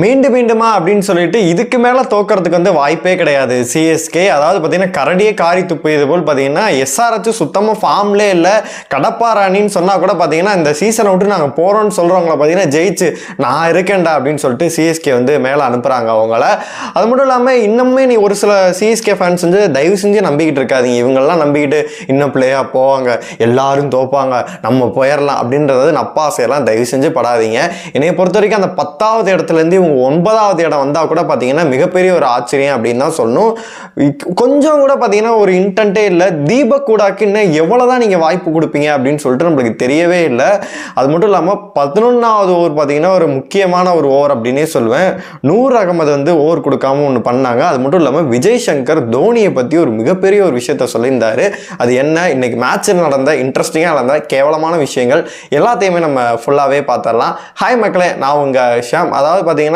மீண்டும் மீண்டுமா அப்படின்னு சொல்லிட்டு இதுக்கு மேலே தோக்கிறதுக்கு வந்து வாய்ப்பே கிடையாது. சிஎஸ்கே அதாவது பார்த்தீங்கன்னா கரடியே காரி துப்பியது போல் பார்த்தீங்கன்னா எஸ்ஆர்ஹெச் சுத்தமாக ஃபார்ம்லே இல்லை. கடப்பாராணின்னு சொன்னால் கூட பார்த்தீங்கன்னா இந்த சீசனை விட்டு நாங்கள் போகிறோம்னு சொல்கிறவங்கள பார்த்தீங்கன்னா ஜெயிச்சு நான் இருக்கேன்டா அப்படின்னு சொல்லிட்டு சிஎஸ்கே வந்து மேலே அனுப்புகிறாங்க அவங்கள. அது மட்டும் இல்லாமல் இன்னுமே நீ ஒரு சில சிஎஸ்கே ஃபேன்ஸ் வந்து தயவு செஞ்சு நம்பிக்கிட்டு இருக்காதீங்க. இவங்கெல்லாம் நம்பிக்கிட்டு இன்னும் பிளேயாக போவாங்க. எல்லாரும் தோப்பாங்க. நம்ம போயிடலாம் அப்படின்றது நப்பாசையெல்லாம் தயவு செஞ்சு படாதீங்க. என்னையை பொறுத்த வரைக்கும் அந்த பத்தாவது இடத்துலேருந்து இவங்க ஒன்பதாவது இடம் வந்தால் கூட பார்த்தீங்கன்னா மிகப்பெரிய ஒரு ஆச்சரியம் அப்படின்னு தான் சொல்லணும். கொஞ்சம் கூட பார்த்தீங்கன்னா ஒரு இன்டென்ட்டே இல்லை. தீபக் கூடாக்கு இன்னும் எவ்வளோ தான் நீங்கள் வாய்ப்பு கொடுப்பீங்க அப்படின்னு சொல்லிட்டு நம்மளுக்கு தெரியவே இல்லை. அது மட்டும் இல்லாமல் பதினொன்றாவது ஓவர் பார்த்தீங்கன்னா ஒரு முக்கியமான ஒரு ஓவர் அப்படின்னே சொல்லுவேன். நூர் அகமது வந்து ஓவர் கொடுக்காம ஒன்று பண்ணாங்க. அது மட்டும் இல்லாமல் விஜய் சங்கர் தோனியை பற்றி ஒரு மிகப்பெரிய ஒரு விஷயத்த சொல்லியிருந்தார். அது என்ன? இன்னைக்கு மேட்ச்சில் நடந்த இன்ட்ரெஸ்டிங்காக நடந்த கேவலமான விஷயங்கள் எல்லாத்தையுமே நம்ம ஃபுல்லாகவே பார்த்துடலாம். ஹாய் மக்களே நான் உங்கள் ஷாம் அதாவது பார்த்தீங்கன்னா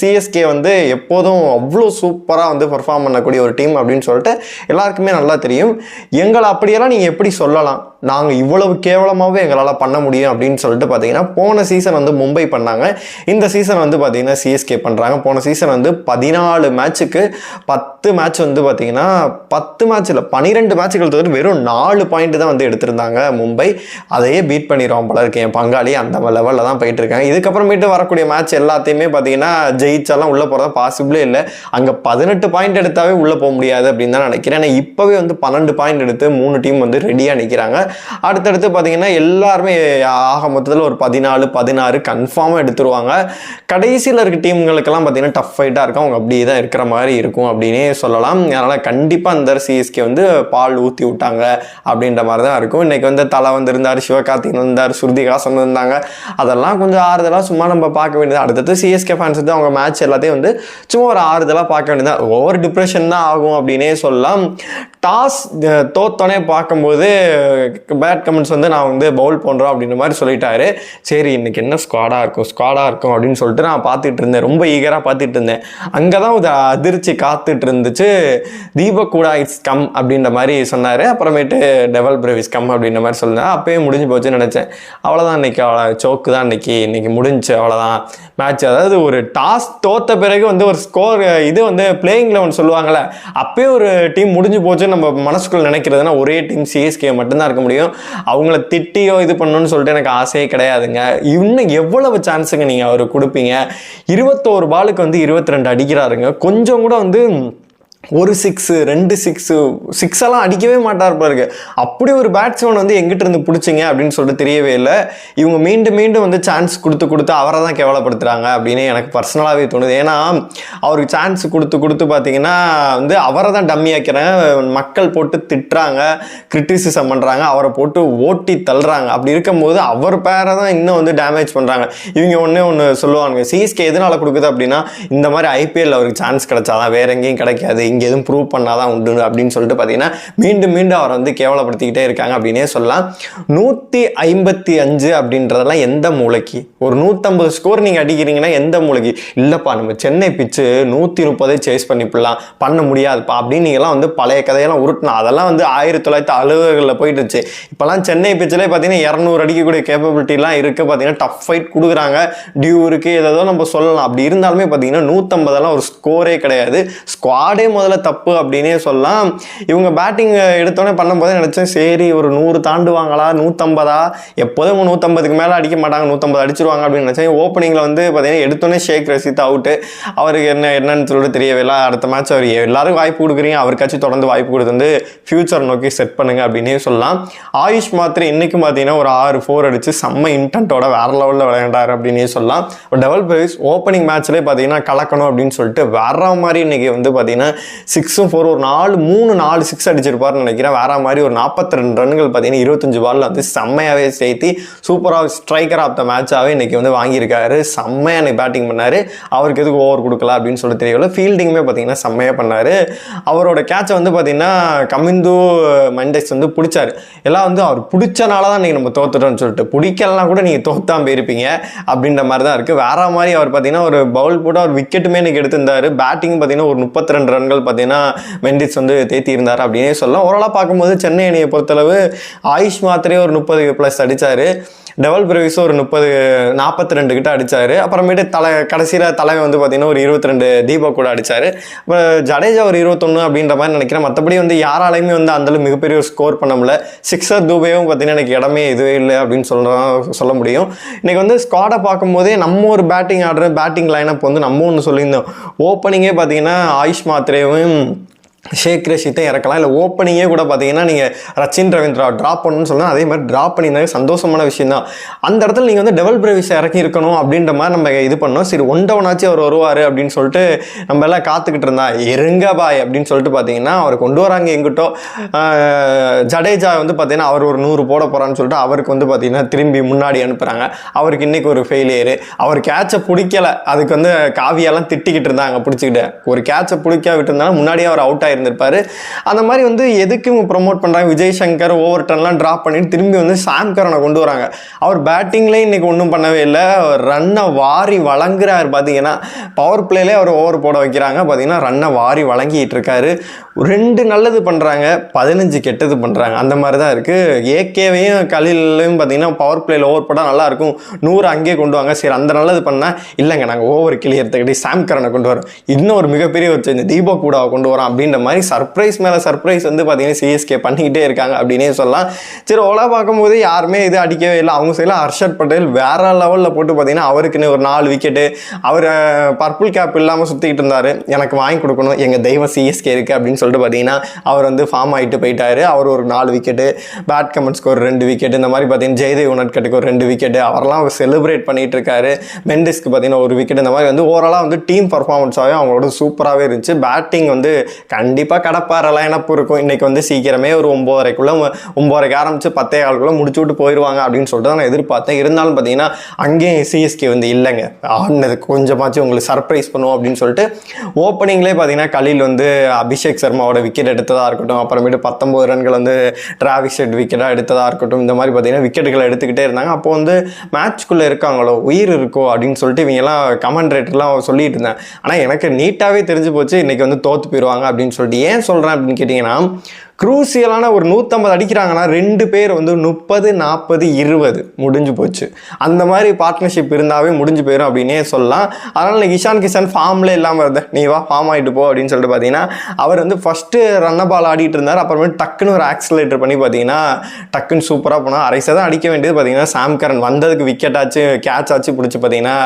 சிஎஸ்கே வந்து எப்போதும் அவ்வளோ சூப்பராக வந்து பெர்ஃபார்ம் பண்ணக்கூடிய ஒரு டீம் அப்படின்னு சொல்லிட்டு எல்லாருக்குமே நல்லா தெரியும். எங்களை அப்படியெல்லாம் நீங்கள் எப்படி சொல்லலாம்? நாங்கள் இவ்வளவு கேவலமாகவே எங்களால் பண்ண முடியும் அப்படின்னு சொல்லிட்டு பார்த்தீங்கன்னா போன சீசன் வந்து மும்பை பண்ணாங்க. இந்த சீசன் வந்து பார்த்தீங்கன்னா சிஎஸ்கே பண்ணுறாங்க போன சீசன் வந்து பதினாலு மேட்ச்சுக்கு பத்து மேட்ச் வந்து பார்த்தீங்கன்னா பத்து மேட்ச்சில் பனிரெண்டு பன்னிரெண்டு மேட்சுகள் தவிர வெறும் நாலு பாயிண்ட் தான் வந்து எடுத்திருந்தாங்க மும்பை. அதையே பீட் பண்ணிடுவோம் போல இருக்கு என் பங்காளி. அந்த லெவலில் தான் போயிட்டு இருக்காங்க. இதுக்கப்புறமேட்டு வரக்கூடிய மேட்ச் எல்லாத்தையுமே பார்த்தீங்கன்னா ஜெயிச்சாலாம் உள்ளே போகிறதா பாசிபிளே இல்லை. அங்கே பதினெட்டு பாயிண்ட் எடுத்தாவே உள்ளே போக முடியாது அப்படின்னு தான் நினைக்கிறேன். ஏன்னா இப்போவே வந்து பன்னெண்டு பாயிண்ட் எடுத்து மூணு டீம் வந்து ரெடியாக நிற்கிறாங்க அடுத்தடுத்து பார்த்தீங்கன்னா எல்லாருமே ஆக மொத்தத்தில் ஒரு பதினாலு பதினாறு கன்ஃபார்மாக எடுத்துருவாங்க. கடைசியில் இருக்க டீம்களுக்கெல்லாம் பார்த்தீங்கன்னா டஃப் ஃபைட்டாக இருக்கும். அவங்க அப்படியே தான் இருக்கிற மாதிரி இருக்கும் அப்படின்னே சொல்லலாம். அதனால் கண்டிப்பாக அந்த சிஎஸ்கே வந்து பால் ஊற்றி விட்டாங்க அப்படின்ற மாதிரி தான் இருக்கும். இன்றைக்கி வந்து தலை வந்திருந்தார் சிவகார்த்திகன் வந்தார் சுருதிகாசம் இருந்தாங்க அதெல்லாம் கொஞ்சம் ஆறுதலாக சும்மா நம்ம பார்க்க வேண்டியது. அடுத்தது சிஎஸ்கே ஃபேன்ஸ் வந்து அவங்க மேட்ச் எல்லாத்தையும் வந்து சும்மா ஒரு ஆறுதலாக பார்க்க வேண்டியது ஓவர் டிப்ரெஷன் தான் ஆகும் அப்படின்னே சொல்லலாம். டாஸ் தோத்தோடனே பார்க்கும்போது பேட் கமெண்ட்ஸ் வந்து நான் வந்து பவுல் பண்ணுறோம் அப்படின்ற மாதிரி சொல்லிட்டாரு. சரி இன்னைக்கு என்ன ஸ்குவாடாக இருக்கும் ஸ்குவாடாக இருக்கும் அப்படின்னு சொல்லிட்டு நான் பார்த்துட்டு இருந்தேன். ரொம்ப ஈகராக பார்த்துட்டு இருந்தேன். அங்கே தான் ஒரு அதிர்ச்சி காத்துட்டு இருந்துச்சு. தீபக் கூட இட்ஸ் கம் அப்படின்ற மாதிரி சொன்னார். அப்புறமேட்டு டெவல் பிரேவிஸ் கம் அப்படின்ற மாதிரி சொன்னேன் அப்பயே முடிஞ்சு போச்சுன்னு நினச்சேன். அவ்வளோதான் இன்னைக்கு அவ்வளோ சோக்கு தான் இன்னைக்கு இன்னைக்கு முடிஞ்சு அவ்வளோதான் மேட்ச் அதாவது ஒரு டாஸ் தோத்த பிறகு வந்து ஒரு ஸ்கோர் இது வந்து பிளேயிங் லெவன் சொல்லுவாங்கள்ல அப்பயே ஒரு டீம் முடிஞ்சு போச்சுன்னு நம்ம மனசுக்குள்ள நினைக்கிறதுனா ஒரே டீம் சிஎஸ்கே மட்டும்தான் இருக்க முடியும். அவங்கள திட்டியோ இது பண்ணணும்னு சொல்லிட்டு எனக்கு ஆசையே கிடையாதுங்க. இன்னும் எவ்வளவு சான்ஸுங்க நீங்கள் அவர் கொடுப்பீங்க? இருபத்தோரு பாலுக்கு வந்து இருபத்தி ரெண்டு அடிக்கிறாருங்க. கொஞ்சம் கூட வந்து ஒரு சிக்ஸு ரெண்டு சிக்ஸு சிக்ஸ் எல்லாம் அடிக்கவே மாட்டார் பாருங்க. அப்படி ஒரு பேட்ஸ்மேன் வந்து எங்கிட்ட இருந்து பிடிச்சிங்க அப்படின்னு சொல்லிட்டு தெரியவே இல்லை. இவங்க மீண்டும் மீண்டும் வந்து சான்ஸ் கொடுத்து கொடுத்து அவரை தான் கேவலப்படுத்துகிறாங்க அப்படின்னு எனக்கு பர்சனலாகவே தோணுது. ஏன்னா அவருக்கு சான்ஸ் கொடுத்து கொடுத்து பார்த்தீங்கன்னா வந்து அவரை தான் டம்மி ஆக்கிறேன் மக்கள் போட்டு திட்டுறாங்க கிரிட்டிசிசம் பண்ணுறாங்க அவரை போட்டு ஓட்டி தள்ளுறாங்க. அப்படி இருக்கும்போது அவர் பேரை தான் இன்னும் வந்து டேமேஜ் பண்ணுறாங்க இவங்க ஒன்றே ஒன்று சொல்லுவாங்க சிஎஸ்கே எதனால் கொடுக்குது? அப்படின்னா இந்த மாதிரி ஐபிஎல் அவருக்கு சான்ஸ் கிடைச்சாதான் வேற எங்கேயும் கிடைக்காது. இங்கே எதுவும் ப்ரூவ் பண்ணாதான் உண்டு அப்படின்னு சொல்லிட்டு பார்த்தீங்கன்னா மீண்டும் மீண்டும் அவரை வந்து கேவலப்படுத்திக்கிட்டே இருக்காங்க அப்படின்னே சொல்லலாம். நூற்றி ஐம்பத்தி அஞ்சு அப்படின்றதெல்லாம் எந்த மூளைக்கு? ஒரு நூற்றம்பது ஸ்கோர் நீங்கள் அடிக்கிறீங்கன்னா எந்த மூளைக்கு? இல்லைப்பா நம்ம சென்னை பிச்சு நூற்றி முப்பதே சேஸ் பண்ணிப்பிடலாம். பண்ண முடியாதுப்பா அப்படின்னு நீங்கள்லாம் வந்து பழைய கதையெல்லாம் உருட்டினா அதெல்லாம் வந்து ஆயிரத்தி தொள்ளாயிரத்தி அறுபதுகளில் போயிட்டுச்சு. இப்போலாம் சென்னை பிச்சிலே பார்த்தீங்கன்னா இரநூறு அடிக்கக்கூடிய கேப்பபிலிட்டிலாம் இருக்குது பார்த்தீங்கன்னா டஃப் ஃபைட் கொடுக்குறாங்க. டியூ இருக்குது ஏதோ நம்ம சொல்லலாம். அப்படி இருந்தாலுமே பார்த்தீங்கன்னா நூற்றம்பதெல்லாம் ஒரு ஸ்கோரே கிடையாது. ஸ்குவாடே முதல்ல தப்பு அப்படின்னே சொல்லலாம். இவங்க பேட்டிங் எடுத்தோடனே பண்ணும்போது நினச்சேன் சரி ஒரு நூறு தாண்டுவாங்களா? நூற்றம்பதா எப்போதும் நூற்றம்பதுக்கு மேலே அடிக்க மாட்டாங்க. நூற்றம்பது அடிச்சிருவாங்க அப்படின்னு நினச்சேன். ஓப்பனிங்கில் வந்து பார்த்தீங்கன்னா எடுத்தோடனே ஷேக் ரசித் அவுட்டு அவருக்கு என்ன என்னன்னு சொல்லிட்டு தெரியவே இல்லை அடுத்த மேட்ச் அவர் எல்லாருக்கும் வாய்ப்பு கொடுக்குறீங்க. அவருக்காச்சும் தொடர்ந்து வாய்ப்பு கொடுத்து வந்து ஃபியூச்சர் நோக்கி செட் பண்ணுங்க அப்படின்னே சொல்லலாம். ஆயுஷ் மாத்திரை இன்றைக்கும் பார்த்தீங்கன்னா ஒரு ஆறு ஃபோர் அடிச்சு செம்ம இன்டென்ட்டோட வேற லெவலில் விளையாண்டாரு அப்படின்னே சொல்லலாம். டெவல் பிரைஸ் ஓப்பனிங் மேட்ச்லேயே பார்த்தீங்கன்னா கலக்கணும் அப்படின்னு சொல்லிட்டு வேற மாதிரி இன்னைக்கு வந்து பார்த்தீங்கன்னா சிக்ஸும் ஃபோர் ஒரு நாலு மூணு நாலு சிக்ஸ் அடிச்சிருப்பாருன்னு நினைக்கிறேன். வேற மாதிரி ஒரு நாற்பத்தி ரெண்டு ரன்கள் பார்த்தீங்கன்னா இருபத்தஞ்சு பாலில் வந்து செம்மையாகவே சேர்த்து சூப்பராக ஸ்ட்ரைக்கர் ஆஃப் த மேட்சாகவே இன்னைக்கு வந்து வாங்கியிருக்காரு. செம்மையாக எனக்கு பேட்டிங் பண்ணார். அவருக்கு எதுக்கு ஓவர் கொடுக்கல அப்படின்னு சொல்லி தெரியல ஃபீல்டிங்குமே பார்த்தீங்கன்னா செம்மையாக பண்ணார். அவரோட கேட்சை வந்து பார்த்தீங்கன்னா கமிந்து மெண்டஸ் வந்து பிடிச்சாரு. எல்லாம் வந்து அவர் பிடிச்சனால தான் நீங்கள் நம்ம தோத்துட்டோம்னு சொல்லிட்டு பிடிக்கலாம் கூட நீங்கள் தோத்தாம போயிருப்பீங்க அப்படின்ற மாதிரி தான் இருக்குது வேற மாதிரி அவர் பார்த்தீங்கன்னா ஒரு பவுல் போட்டு அவர் விக்கெட்டுமே எனக்கு எடுத்திருந்தார். பேட்டிங் பார்த்தீங்கன்னா ஒரு முப்பத்தி ரெண்டு ரன்கள் பார்த்தீங்கன்னா மெண்டிஸ் வந்து தேத்தி இருந்தார் அப்படின்னே சொல்லலாம். ஓரளவு பார்க்கும்போது சென்னை அணியை பொறுத்தளவு ஆயுஷ் மாத்திரையே ஒரு முப்பது ப்ளஸ் அடித்தார் டெவல் பிரவிஸ் ஒரு முப்பது நாற்பத்தி ரெண்டு கிட்ட அடித்தார் அப்புறமேட்டு தலை கடைசியில் தலைமை வந்து பார்த்தீங்கன்னா ஒரு இருபத்தி ரெண்டு தீபக் கூட அடித்தார் இப்போ ஜடேஜா ஒரு இருபத்தொன்று அப்படின்ற மாதிரி நினைக்கிறேன். மற்றபடி வந்து யாராலையுமே வந்து அந்தளவு மிகப்பெரிய ஒரு ஸ்கோர் பண்ண முடியல. சிக்ஸர் தூபையும் பார்த்தீங்கன்னா எனக்கு இடமே இதுவே இல்லை அப்படின்னு சொல்கிறோம் சொல்ல முடியும். இன்றைக்கி வந்து ஸ்குவாடை பார்க்கும்போதே நம்ம ஒரு பேட்டிங் ஆடுற பேட்டிங் லைனப் வந்து நம்ம ஒன்று சொல்லியிருந்தோம். ஓப்பனிங்கே பார்த்தீங்கன்னா ஆயுஷ் மாத்ரேவும் ஷேக் ரஷீத்தை இறக்கலாம். இல்லை ஓப்பனிங்கே கூட பார்த்தீங்கன்னா நீங்கள் ரச்சின் ரவீந்திரா ட்ராப் பண்ணணும்னு சொன்னால் அதே மாதிரி ட்ராப் பண்ணியிருந்தாங்க சந்தோஷமான விஷயம் தான் அந்த இடத்துல நீங்கள் வந்து டெவல் பிரேவிஸ் இறக்கி இருக்கணும் அப்படின்ற மாதிரி நம்ம இது பண்ணோம் சரி ஒன் டவுனாச்சும் அவர் வருவார் அப்படின்னு சொல்லிட்டு நம்ம எல்லாம் காத்துக்கிட்டு இருந்தா எருங்க பாய் அப்படின்னு சொல்லிட்டு பார்த்தீங்கன்னா அவர் கொண்டு வராங்க எங்கிட்டோ. ஜடேஜா வந்து பார்த்தீங்கன்னா அவர் ஒரு நூறு போட போகிறான்னு சொல்லிட்டு அவருக்கு வந்து பார்த்தீங்கன்னா திரும்பி முன்னாடி அனுப்புகிறாங்க அவருக்கு இன்னைக்கு ஒரு ஃபெயிலியரு அவர் கேட்சை பிடிக்கல. அதுக்கு வந்து காவியெல்லாம் திட்டிக்கிட்டு இருந்தாங்க பிடிச்சிக்கிட்டு. ஒரு கேட்சை பிடிக்க விட்டுருந்தாலும் முன்னாடியே அவர் அவுட் இருந்திருப்பார். அந்த மாதிரி வந்து எதுக்கு இவங்க ப்ரொமோட் பண்ணுறாங்க விஜய் சங்கர் ஓவர் டன்லாம் ட்ராப் பண்ணிட்டு திரும்பி வந்து சாம் கரனை கொண்டு வராங்க. அவர் பேட்டிங்லேயே இன்னைக்கு ஒன்றும் பண்ணவே இல்லை. ரன்னை வாரி வழங்குறாரு பார்த்தீங்கன்னா பவர் பிளேலே அவர் ஓவர் போட வைக்கிறாங்க. பார்த்தீங்கன்னா ரன்னை வாரி வழங்கிட்டு இருக்காரு. ரெண்டு நல்லது பண்ணுறாங்க பதினஞ்சு கெட்டது பண்ணுறாங்க அந்த மாதிரி தான் இருக்குது ஏகேவையும் கலிலையும் பார்த்தீங்கன்னா பவர் பிளேயில் ஓவர் போட்டால் நல்லாயிருக்கும் நூறு அங்கேயே கொண்டு வாங்க. சரி அந்த நல்லது பண்ணால் இல்லைங்க நாங்கள் ஓவர் கிளியறதுக்கிட்டே சாம்கரனை கொண்டு வரோம். இன்னும் ஒரு மிகப்பெரிய ஒரு இந்த தீபக் கூடாவை கொண்டு வரோம் அப்படின்ற மாதிரி சர்ப்ரைஸ் மேலே சர்ப்ரைஸ் வந்து பார்த்தீங்கன்னா சிஎஸ்கே பண்ணிக்கிட்டே இருக்காங்க அப்படின்னே சொல்லலாம். சரி ஓலா பார்க்கும்போது யாருமே இது அடிக்கவே இல்லை. அவங்க சைடில் ஹர்ஷத் பட்டேல் வேற லெவலில் போட்டு பார்த்தீங்கன்னா அவருக்குன்னு ஒரு நாலு விக்கெட்டு அவர் பர்பிள் கேப் இல்லாமல் சுற்றிக்கிட்டு இருந்தார். எனக்கு வாங்கி கொடுக்கணும். எங்கள் தெய்வம் சிஎஸ்கே இருக்குது அப்படின்னு சொல்லிட்டு பார்த்தீங்கன்னா அவர் வந்து ஃபார்ம் ஆகிட்டு போயிட்டாரு. அவர் ஒரு நாலு விக்கெட்டு பேட் கமெண்ட்ஸ்க்கு ஒரு ரெண்டு விக்கெட் இந்த மாதிரி பார்த்தீங்கன்னா ஜெயதேவ் உனட்கட்டுக்கு ஒரு ரெண்டு விக்கெட்டு அவரெல்லாம் அவர் செலிப்ரேட் பண்ணிட்டு இருக்காரு. மெண்டிஸ்க்கு பார்த்தீங்கன்னா ஒரு விக்கெட் இந்த மாதிரி வந்து ஓவராலாக வந்து டீம் பர்ஃபார்மன்ஸாகவே அவங்களோட சூப்பராகவே இருந்துச்சு. பேட்டிங் வந்து கண்டிப்பாக கண்டிப்பாக கடப்பாரெல்லாம் எனப்பு இருக்கும் இன்றைக்கி வந்து சீக்கிரமே ஒரு ஒம்போதரைக்குள்ளே ஒம்போதரைக்கு ஆரம்பித்து பத்தே காலக்குள்ளே முடிச்சு விட்டு போயிடுவாங்க அப்படின்னு சொல்லிட்டு தான் நான் எதிர்பார்த்தேன். இருந்தாலும் பார்த்தீங்கன்னா அங்கேயும் சிஎஸ்கே வந்து இல்லைங்க. ஆடினது கொஞ்சமாச்சும் உங்களுக்கு சர்ப்ரைஸ் பண்ணுவோம் அப்படின்னு சொல்லிட்டு ஓப்பனிங்லேயே பார்த்தீங்கன்னா கலில் வந்து அபிஷேக் சர்மாவோட விக்கெட் எடுத்ததாக இருக்கட்டும் அப்புறமேட்டு பத்தொம்போது ரன்கள் வந்து டிராவிக் ஷெட் விக்கெட்டாக எடுத்ததாக இருக்கட்டும் இந்த மாதிரி பார்த்தீங்கன்னா விக்கெட்டுகளை எடுத்துக்கிட்டே இருந்தாங்க. அப்போ வந்து மேட்ச்க்குள்ளே இருக்காங்களோ உயிர் இருக்கோ அப்படின்னு சொல்லிட்டு இவங்கெல்லாம் கமெண்ட் ரேட்டெலாம் சொல்லிட்டு இருந்தேன் ஆனால் எனக்கு நீட்டாகவே தெரிஞ்சு போச்சு இன்றைக்கி வந்து தோற்று போயிடுவாங்க அப்படின்னு சொல்லிட்டு ஏன் சொல்கிறேன் அப்படின்னு கேட்டிங்கன்னா குரூசியலான ஒரு நூற்றம்பது அடிக்கிறாங்கன்னா ரெண்டு பேர் வந்து முப்பது நாற்பது இருபது முடிஞ்சு போச்சு. அந்த மாதிரி பார்ட்னர்ஷிப் இருந்தாவே முடிஞ்சு போயிடும் அப்படின்னே சொல்லலாம். அதனால் இஷான் கிஷான் ஃபார்மில் இல்லாமல் இருந்த நீ வா ஃபார்ம் ஆகிட்டு போ அப்படின்னு சொல்லிட்டு பார்த்தீங்கன்னா அவர் வந்து ஃபஸ்ட்டு ரன்ன பால் ஆடிட்டு இருந்தார். அப்புறமேட்டு டக்குன்னு ஒரு ஆக்சிலேட்டர் பண்ணி பார்த்தீங்கன்னா டக்குன்னு சூப்பராக போனால் அரைசை தான் அடிக்க வேண்டியது பார்த்தீங்கன்னா சாம் கரன் வந்ததுக்கு விக்கெட் ஆச்சு கேட்ச் ஆச்சு பிடிச்சி பார்த்தீங்கன்னா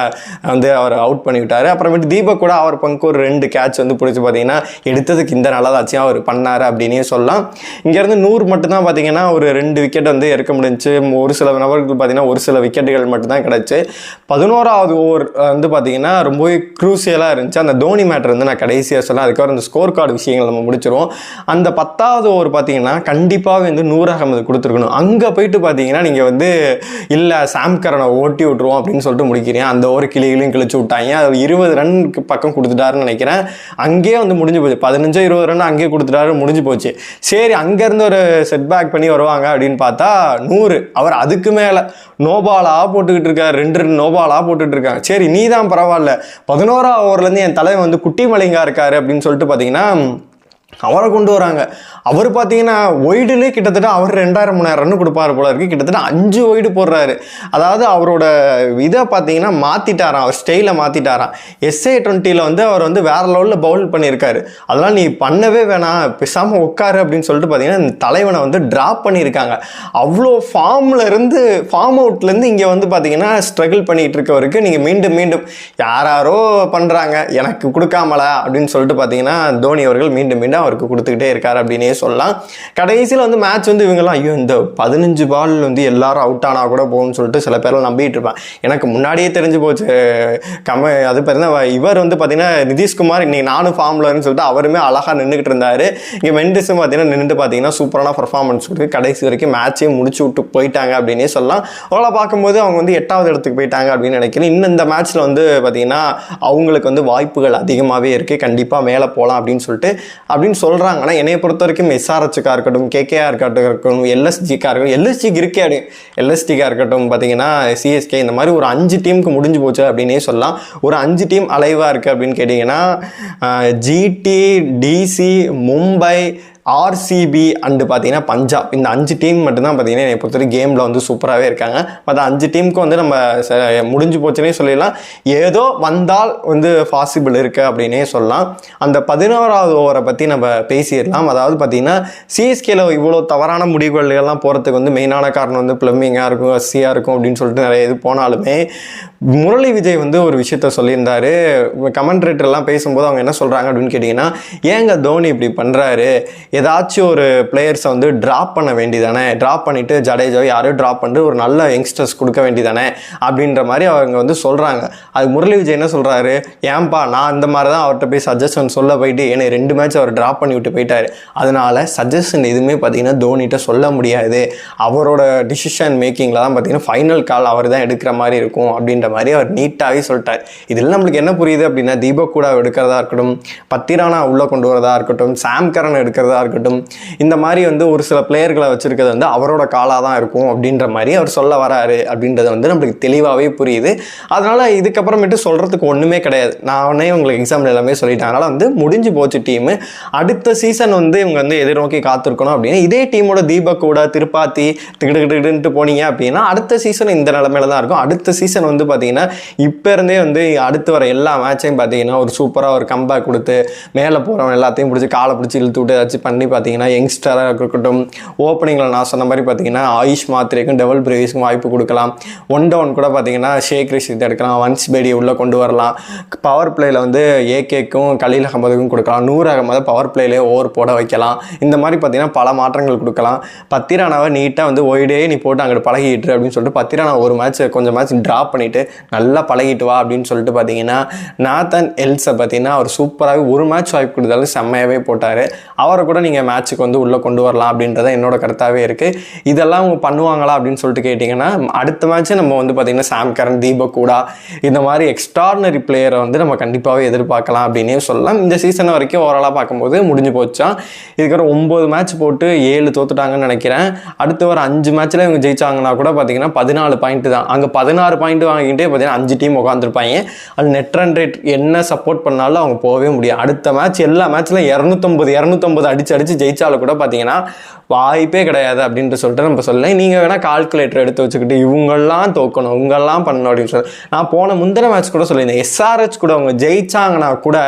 வந்து அவர் அவுட் பண்ணிவிட்டார் அப்புறமேட்டு தீபக் கூட அவர் பங்கு ஒரு ரெண்டு கேட்ச் வந்து பிடிச்சி பார்த்தீங்கன்னா எடுத்ததுக்கு இந்த நல்லதாச்சும் அவர் பண்ணார் அப்படின்னே சொல்லலாம். இங்கேருந்து நூறு மட்டும்தான் பார்த்தீங்கன்னா ஒரு ரெண்டு விக்கெட் வந்து எடுக்க முடிஞ்சு ஒரு சில நபர்கள் பார்த்தீங்கன்னா ஒரு சில விக்கெட்டுகள் மட்டும்தான் கிடச்சி. பதினோராவது ஓவர் வந்து பார்த்தீங்கன்னா ரொம்பவே க்ரூசியலாக இருந்துச்சு. அந்த தோனி மேட்டர் வந்து நான் கடைசியாக சொல்ல அதுக்கப்புறம் இந்த ஸ்கோர் கார்டு விஷயங்கள் நம்ம முடிச்சிருவோம். அந்த பத்தாவது ஓவர் பார்த்தீங்கன்னா கண்டிப்பாக வந்து நூறு அகமது கொடுத்துருக்கணும். அங்கே போயிட்டு பார்த்தீங்கன்னா நீங்கள் வந்து இல்லை சாம் கரனை ஓட்டி விட்ருவோம் அப்படின்னு சொல்லிட்டு முடிக்கிறீங்க. அந்த ஓவர் கிளிகளையும் கிழிச்சு விட்டாங்க. அது இருபது ரன்னுக்கு பக்கம் கொடுத்துட்டாருன்னு நினைக்கிறேன். அங்கேயே வந்து முடிஞ்சு போச்சு. பதினஞ்சோ இருபது ரன் அங்கேயே கொடுத்துட்டாரு முடிஞ்சு போச்சு. சரி அங்கேருந்து ஒரு செட் பேக் பண்ணி வருவாங்க அப்படின்னு பார்த்தா நூறு. அவர் அதுக்கு மேலே நோபாலாக போட்டுக்கிட்டு இருக்கார். ரெண்டு ரெண்டு நோபாலாக போட்டுட்டு இருக்காங்க. சரி நீ தான் பரவாயில்ல பதினோரா ஓவர்லேருந்து என் தலைவன் வந்து குட்டி மலைங்கா இருக்காரு அப்படின்னு சொல்லிட்டு பார்த்தீங்கன்னா அவரை கொண்டு வராங்க. அவர் பார்த்தீங்கன்னா ஒய்டுலேயே கிட்டத்தட்ட அவர் ரெண்டாயிரம் மூணாயிரம் ரன் கொடுப்பாரு போல இருக்குது கிட்டத்தட்ட அஞ்சு ஒய்டு போடுறாரு. அதாவது அவரோட இதை பார்த்தீங்கன்னா மாற்றிட்டாராம் அவர் ஸ்டைலை மாற்றிட்டாராம் எஸ்ஏ டுவெண்ட்டியில் வந்து அவர் வந்து வேற லெவலில் பவுல் பண்ணியிருக்காரு. அதெல்லாம் நீ பண்ணவே வேணாம். பேசாமல் உட்காரு அப்படின்னு சொல்லிட்டு பார்த்தீங்கன்னா இந்த தலைவனை வந்து ட்ராப் பண்ணியிருக்காங்க. அவ்வளோ ஃபார்மில் இருந்து ஃபார்ம் அவுட்லேருந்து இங்கே வந்து பார்த்தீங்கன்னா ஸ்ட்ரகிள் பண்ணிகிட்டு இருக்கவருக்கு நீங்கள் மீண்டும் மீண்டும் யாராரோ பண்ணுறாங்க எனக்கு கொடுக்காமலா அப்படின்னு சொல்லிட்டு பார்த்தீங்கன்னா தோனி அவர்கள் மீண்டும் மீண்டும் அவருக்கு கொடுத்துக்கிட்டே இருக்கார் அப்படின்னே சொல்லலாம். கடைசியில் வந்து மேட்ச் வந்து இவங்கெல்லாம் ஐயோ இந்த பதினஞ்சு பால் வந்து எல்லாரும் அவுட் ஆனால் கூட போகும்னு சொல்லிட்டு சில பேர்லாம் நம்பிட்டு இருப்பேன் எனக்கு முன்னாடியே தெரிஞ்சு போச்சு கம அது பார்த்தீங்கன்னா இவர் வந்து பார்த்தீங்கன்னா நிதிஷ்குமார் இன்றைக்கி நானும் ஃபார்ம்லன்னு சொல்லிட்டு அவருமே அழகாக நின்றுக்கிட்டு இருந்தார். இங்கே மெண்டிஸும் பார்த்தீங்கன்னா நின்றுட்டு பார்த்தீங்கன்னா சூப்பரான பர்ஃபார்மன்ஸ் கொடுத்து கடைசி வரைக்கும் மேட்சையும் முடிச்சு விட்டு போயிட்டாங்க அப்படின்னே சொல்லலாம். அவளை பார்க்கும்போது அவங்க வந்து எட்டாவது இடத்துக்கு போயிட்டாங்க அப்படின்னு நினைக்கிறேன். இன்னும் இந்த மேட்ச்சில் வந்து பார்த்தீங்கன்னா அவங்களுக்கு வந்து வாய்ப்புகள் அதிகமாகவே இருக்குது கண்டிப்பாக மேலே போகலாம் அப்படின்னு சொல்லிட்டு அப்படின்னு சொல்கிறாங்க ஆனால் என்னை பொறுத்த வரைக்கும் எஸ்ஆர்ஹெச்சுக்காக இருக்கட்டும் கேகேஆர் இருக்கட்டும் எல்எஸ்ஜிக்காக இருக்கட்டும் எல்எஸ்ஜிக்கு இருக்கே அப்படி எல்எஸ்டிக்காக இருக்கட்டும் பார்த்தீங்கன்னா சிஎஸ்கே இந்த மாதிரி ஒரு அஞ்சு டீமுக்கு முடிஞ்சு போச்சு அப்படின்னே சொல்லலாம். ஒரு அஞ்சு டீம் அலைவாக இருக்குது அப்படின்னு கேட்டிங்கன்னா GT DC Mumbai RCB and பார்த்தீங்கன்னா பஞ்சாப். இந்த அஞ்சு டீம் மட்டும்தான் பார்த்தீங்கன்னா என்னை பொறுத்தவரை கேமில் வந்து சூப்பராகவே இருக்காங்க. மற்ற அஞ்சு டீமுக்கு வந்து நம்ம ச- முடிஞ்சு போச்சுன்னே சொல்லிடலாம். ஏதோ வந்தால் வந்து பாசிபிள் இருக்குது அப்படின்னே சொல்லலாம். அந்த பதினோராவது ஓவரை பற்றி நம்ம பேசிடலாம். அதாவது பார்த்தீங்கன்னா சிஎஸ்கேல இவ்வளோ தவறான முடிவுகள் எல்லாம் போகிறதுக்கு வந்து மெயினான காரணம் வந்து பிளம்பிங்காக இருக்கும் எஸ்சியாக இருக்கும் அப்படின்னு சொல்லிட்டு நிறைய இது போனாலுமே முரளி விஜய் வந்து ஒரு விஷயத்த சொல்லியிருந்தார். கமெண்ட்ரேட்டர்லாம் பேசும்போது அவங்க என்ன சொல்கிறாங்க அப்படின்னு கேட்டிங்கன்னா ஏங்க தோனி இப்படி பண்ணுறாரு ஏதாச்சும் ஒரு பிளேயர்ஸை வந்து ட்ராப் பண்ண வேண்டியதானே? ட்ராப் பண்ணிவிட்டு ஜடேஜாவை யாரையும் ட்ராப் பண்ணிட்டு ஒரு நல்ல யங்ஸ்டர்ஸ் கொடுக்க வேண்டியதானே? அப்படின்ற மாதிரி அவங்க வந்து சொல்கிறாங்க அது முரளி விஜய் என்ன சொல்கிறாரு ஏன்பா நான் இந்த மாதிரி தான் அவர்கிட்ட போய் சஜஷன் சொல்ல போயிட்டு என்னை ரெண்டு மேட்ச் அவர் ட்ராப் பண்ணி விட்டு போயிட்டாரு. அதனால சஜஷன் எதுவுமே பார்த்தீங்கன்னா தோனிகிட்ட சொல்ல முடியாது. அவரோட டிசிஷன் மேக்கிங்கில் தான் பார்த்தீங்கன்னா ஃபைனல் கால் அவர் தான் எடுக்கிற மாதிரி இருக்கும் அப்படின்ற மாதிரி அவர் நீட்டாகவே சொல்லிட்டார். இதில் நம்மளுக்கு என்ன புரியுது அப்படின்னா தீபக் கூட எடுக்கிறதா இருக்கட்டும் பத்திரானா உள்ளே கொண்டு வரதா இருக்கட்டும் சாம் கரன் எடுக்கிறதா இருக்கட்டும் இந்த மாதிரி வந்து ஒரு சில பிளேயர்களை வச்சுருக்கிறது வந்து அவரோட காலாக தான் இருக்கும் அப்படின்ற மாதிரி அவர் சொல்ல வராரு அப்படின்றது வந்து நம்மளுக்கு தெளிவாகவே புரியுது. அதனால் இதுக்கப்புறமேட்டு சொல்கிறதுக்கு ஒன்றுமே கிடையாது. நானே உங்களுக்கு எக்ஸாம்பிள் எல்லாமே சொல்லிட்டேன். அதனால் வந்து முடிஞ்சு போச்சு டீமு அடுத்த சீசன் வந்து இவங்க வந்து எதிர்நோக்கி காத்திருக்கணும் அப்படின்னு. இதே டீமோட தீபக் கூட திருப்பாத்தி திகிடுகிட்டுன்ட்டு போனீங்க அப்படின்னா அடுத்த சீசன் இந்த நிலமையில தான் இருக்கும். அடுத்த சீசன் வந்து பார்த்தீங்கன்னா இப்போ இருந்தே வந்து அடுத்து வர எல்லா மேட்சையும் பார்த்தீங்கன்னா ஒரு சூப்பராக ஒரு கம்பேக் கொடுத்து மேலே போகிறவன் எல்லாத்தையும் பிடிச்சி காலை பிடிச்சி இழுத்து விட்டு ஏதாச்சும் பண்ணி பார்த்தீங்கன்னா யங்ஸ்டராக இருக்கட்டும் ஓப்பனிங்கில் நான் சொன்ன மாதிரி பார்த்தீங்கன்னா ஆயுஷ் மாத்திரைக்கும் டெவல் பிரேவிஸ்க்கும் வாய்ப்பு கொடுக்கலாம். ஒன் டவுன் கூட பார்த்தீங்கன்னா ஷேக் ரிஷித் எடுக்கலாம் வன்ஸ் பேடியை உள்ளே கொண்டு வரலாம். பவர் பிளேயில் வந்து ஏகேக்கும் கலீல் அகமதுக்கும் கொடுக்கலாம். நூறு அகமதை பவர் பிளேயிலே ஓவர் போட வைக்கலாம். இந்த மாதிரி பார்த்தீங்கன்னா பல மாற்றங்கள் கொடுக்கலாம். பத்திரானாவை நீட்டாக வந்து ஒய்டே நீ போட்டு அங்கிட்டு பழகிட்டு அப்படின்னு சொல்லிட்டு பத்திரானா ஒரு மேட்ச் கொஞ்சம் மேட்ச் ட்ராப் பண்ணிவிட்டு நல்லா பழகிட்டு வா அப்படின்னு சொல்லிட்டு பார்த்தீங்கன்னா நாத்தன் எல்ஸை பார்த்தீங்கன்னா அவர் சூப்பராகவே ஒரு மேட்ச் வாய்ப்பு கொடுத்தாலும் செம்மையாகவே போட்டார். அவரை கூட நீங்கள் மேட்ச்சுக்கு வந்து உள்ளே கொண்டு வரலாம் அப்படின்றத என்னோட கருத்தாகவே இருக்குது இதெல்லாம் அவங்க பண்ணுவாங்களா அப்படின்னு சொல்லிட்டு கேட்டிங்கன்னா அடுத்த மேட்ச்சு நம்ம வந்து பார்த்திங்கன்னா சாம் கரன் தீபக் கூடா இந்த மாதிரி எக்ஸ்ட்ராடினரி பிளேயரை வந்து நம்ம கண்டிப்பாகவே எதிர்பார்க்கலாம் அப்படின்னே சொல்லலாம். இந்த சீசன் வரைக்கும் ஓவராலாக பார்க்கும்போது முடிஞ்சு போச்சான் இதுக்கப்புறம் ஒம்பது மேட்ச் போட்டு ஏழு தோத்துட்டாங்கன்னு நினைக்கிறேன். அடுத்து ஒரு அஞ்சு மேட்ச்சில் இவங்க ஜெயிச்சாங்கன்னா கூட பார்த்தீங்கன்னா பதினாலு பாயிண்ட் தான். அங்கே பதினாறு பாயிண்ட் வாங்கிட்டே பார்த்தீங்கன்னா அஞ்சு டீம் உட்காந்துருப்பாங்க அது நெட் ரன் ரேட் என்ன சப்போர்ட் பண்ணாலும் அவங்க போகவே முடியும் அடுத்த மேட்ச் எல்லா மேட்ச்லையும் இரநூத்தொம்பது இரநூத்தொம்பது அடிச்சு அடிச்சு ஜெயிச்சாலும் கூட பார்த்தீங்கன்னா வாய்ப்பே கிடையாது அப்படின்ட்டு சொல்லிட்டு நம்ம சொல்லலை. நீங்கள் வேணால் கால்குலேட்டர் எடுத்து வச்சுக்கிட்டு இவங்கெல்லாம் தோக்கணும் இவங்கெல்லாம் பண்ணணும் அப்படின்னு சொல்லி. நான் போன முந்தின மேட்ச் கூட சொல்லியிருந்தேன். எஸ்ஆர்ஹெச் கூட அவங்க ஜெயிச்சாங்கன்னா கூட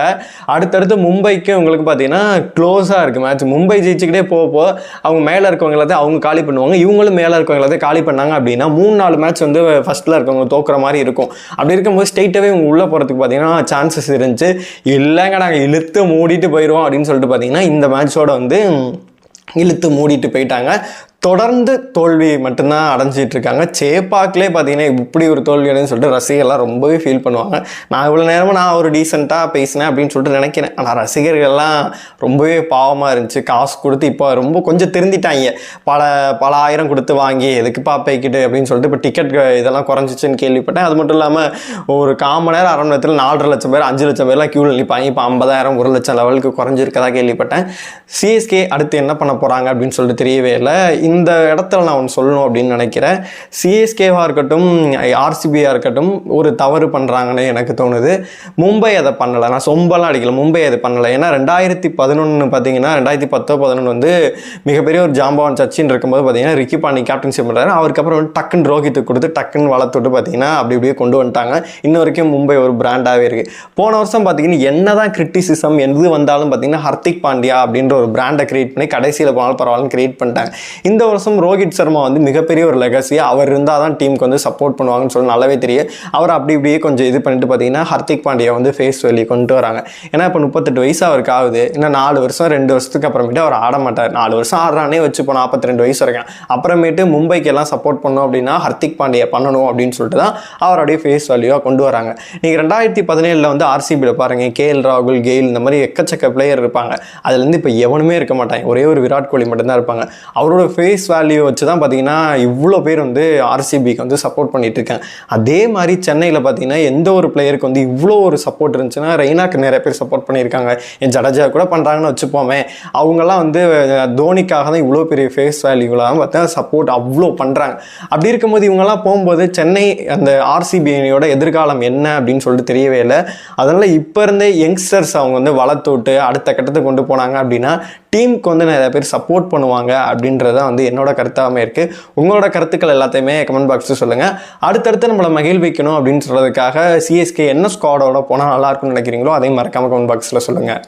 அடுத்தடுத்து மும்பைக்கு உங்களுக்கு பார்த்தீங்கன்னா க்ளோஸாக இருக்குது மேட்ச் மும்பை ஜெயிச்சுக்கிட்டே போக போக அவங்க மேலே இருக்கவங்க எல்லாத்தையும் அவங்க காலி பண்ணுவாங்க. இவங்களும் மேலே இருக்கவங்க எல்லாத்தையும் காலி பண்ணாங்க அப்படின்னா மூணு நாலு மேட்ச் வந்து ஃபஸ்ட்டில் இருக்கவங்க தோக்குற மாதிரி இருக்கும். அப்படி இருக்கும்போது ஸ்ட்ரெயிட்டாகவே இவங்க உள்ளே போகிறதுக்கு பார்த்தீங்கன்னா சான்சஸ் இருந்துச்சு. இல்லைங்க நாங்கள் இழுத்து மூடிட்டு போயிடுவோம் அப்படின்னு சொல்லிட்டு பார்த்தீங்கன்னா இந்த மேட்சோட வந்து இழுத்து மூடிட்டு போயிட்டாங்க. தொடர்ந்து தோல்வி மட்டும்தான் அடைஞ்சிட்டு இருக்காங்க. சேப்பாக்கிலே பார்த்தீங்கன்னா இப்படி ஒரு தோல்வி அடைன்னு சொல்லிட்டு ரசிகர்லாம் ரொம்பவே ஃபீல் பண்ணுவாங்க. நான் இவ்வளோ நேரமும் நான் ஒரு டீசெண்டாக பேசினேன் அப்படின்னு சொல்லிட்டு நினைக்கிறேன். ஆனால் ரசிகர்கள்லாம் ரொம்பவே பாவமாக இருந்துச்சு. காசு கொடுத்து இப்போ ரொம்ப கொஞ்சம் திருந்திட்டாங்க. பல பல ஆயிரம் கொடுத்து வாங்கி எதுக்கு பாப்பைக்கிட்டு அப்படின்னு சொல்லிட்டு இப்போ டிக்கெட் இதெல்லாம் குறைஞ்சிச்சுன்னு கேள்விப்பட்டேன். அது மட்டும் இல்லாமல் ஒரு காமன் நேரம் அரை மணி நேரத்தில் நாலரை லட்சம் பேர் அஞ்சு லட்சம் பேர்லாம் க்யூவில் நிற்பாங்க இப்போ ஐம்பதாயிரம் ஒரு லட்சம் லெவலுக்கு குறைஞ்சிருக்கதா கேள்விப்பட்டேன். சிஎஸ்கே அடுத்து என்ன பண்ண போகிறாங்க அப்படின்னு சொல்லிட்டு தெரியவே இல்லை. இந்த இடத்துல நான் ஒன்று சொல்லணும் அப்படின்னு நினைக்கிறேன். சிஎஸ்கேவாக இருக்கட்டும் ஆர்சிபியாக இருக்கட்டும் ஒரு தவறு பண்ணுறாங்கன்னு எனக்கு தோணுது. மும்பை அதை பண்ணலை. நான் சொம்பெல்லாம் அடிக்கல. மும்பை அதை பண்ணலை. ஏன்னா ரெண்டாயிரத்தி பதினொன்று பார்த்தீங்கன்னா ரெண்டாயிரத்தி பத்தோ பதினொன்று வந்து மிகப்பெரிய ஒரு ஜாம்பவன் சச்சின் இருக்கும்போது பார்த்தீங்கன்னா ரிக்கி பாண்டி கேப்டன்ஷிப் பண்ணுறாரு அவருக்கப்புறம் வந்து டக்குன்னு ரோஹித்து கொடுத்து டக்குன்னு வளர்த்துட்டு பார்த்தீங்கன்னா அப்படி இப்படியே கொண்டு வந்துட்டாங்க. இன்ன வரைக்கும் மும்பை ஒரு பிராண்டாகவே இருக்குது போன வருஷம் பார்த்தீங்கன்னா என்ன தான் கிரிட்டிசிசம் எது வந்தாலும் பார்த்தீங்கன்னா ஹர்திக் பாண்டியா அப்படின்ற ஒரு பிராண்டை கிரியேட் பண்ணி கடைசியில் போனாலும் பரவாயில்லன்னு கிரியேட் பண்ணிட்டாங்க. இந்த வருஷம் ரோஹித் சர்மா வந்து மிகப்பெரிய ஒரு லெகசி அவர் இருந்தால் தான் டீமுக்கு வந்து சப்போர்ட் பண்ணுவாங்கன்னு சொல்லி நல்லாவே தெரியும். அவர் அப்படி இப்படியே கொஞ்சம் இது பண்ணிட்டு பார்த்தீங்கன்னா ஹர்திக் பாண்டியா வந்து ஃபேஸ் வெளியே கொண்டு வராங்க. ஏன்னா இப்போ முப்பத்தெட்டு வயசு அவருக்கு ஆகுது. இன்னும் நாலு வருஷம் ரெண்டு வருஷத்துக்கு அப்புறமேட்டு அவர் ஆட மாட்டார். நாலு வருஷம் ஆடுறானே வச்சுப்போம் நாற்பத்தி ரெண்டு வயசு வரைக்கும். அப்புறமேட்டு மும்பைக்கு எல்லாம் சப்போர்ட் பண்ணோம் அப்படின்னா ஹர்திக் பாண்டியா பண்ணணும் அப்படின்னு சொல்லிட்டு தான் அவருடைய ஃபேஸ் வேல்யூவாக கொண்டு வராங்க. நீங்கள் ரெண்டாயிரத்தி பதினேழில் வந்து ஆர்சிபியில் பாருங்கள் கே எல் ராகுல் கெயில் இந்த மாதிரி எக்கச்சக்க பிளேயர் இருப்பாங்க. அதுலேருந்து இப்போ எவனுமே இருக்க மாட்டாங்க. ஒரே ஒரு விராட் கோலி மட்டும்தான் இருப்பாங்க. அவரோட ஃபேஸ் ஃபேஸ் வேல்யூ வச்சு தான் பார்த்தீங்கன்னா இவ்வளோ பேர் வந்து ஆர்சிபிக்கு வந்து சப்போர்ட் பண்ணிட்டு இருக்கேன் அதே மாதிரி சென்னையில் பார்த்தீங்கன்னா எந்த ஒரு பிளேயருக்கு வந்து இவ்வளோ ஒரு சப்போர்ட் இருந்துச்சுன்னா ரெய்னாக்கு நிறைய பேர் சப்போர்ட் பண்ணியிருக்காங்க. என் ஜடேஜா கூட பண்ணுறாங்கன்னு வச்சுப்போமே. அவங்கெல்லாம் வந்து தோனிக்காக தான் இவ்வளோ பெரிய ஃபேஸ் வேல்யூலாம் பார்த்தா சப்போர்ட் அவ்வளோ பண்ணுறாங்க அப்படி இருக்கும்போது இவங்கெல்லாம் போகும்போது சென்னை அந்த ஆர்சிபியோட எதிர்காலம் என்ன அப்படின்னு சொல்லிட்டு தெரியவே இல்லை. அதனால் இப்போ இருந்தே யங்ஸ்டர்ஸ் அவங்க வந்து வளர்த்து விட்டு அடுத்த கட்டத்துக்கு கொண்டு போனாங்க அப்படின்னா டீமுக்கு வந்து நிறைய பேர் சப்போர்ட் பண்ணுவாங்க அப்படின்றத வந்து என்னோட கருத்தாகவே இருக்குது உங்களோட கருத்துக்கள் எல்லாத்தையுமே கமெண்ட் பாக்ஸில் சொல்லுங்கள் அடுத்தடுத்து நம்மளை மகிழ்விக்கணும் அப்படின்னு சொல்கிறதுக்காக சிஎஸ்கே என்ன ஸ்குவாடோட போனால் நல்லா இருக்கும்னு நினைக்கிறீங்களோ அதையும் மறக்காமல் கமெண்ட் பாக்ஸில் சொல்லுங்கள்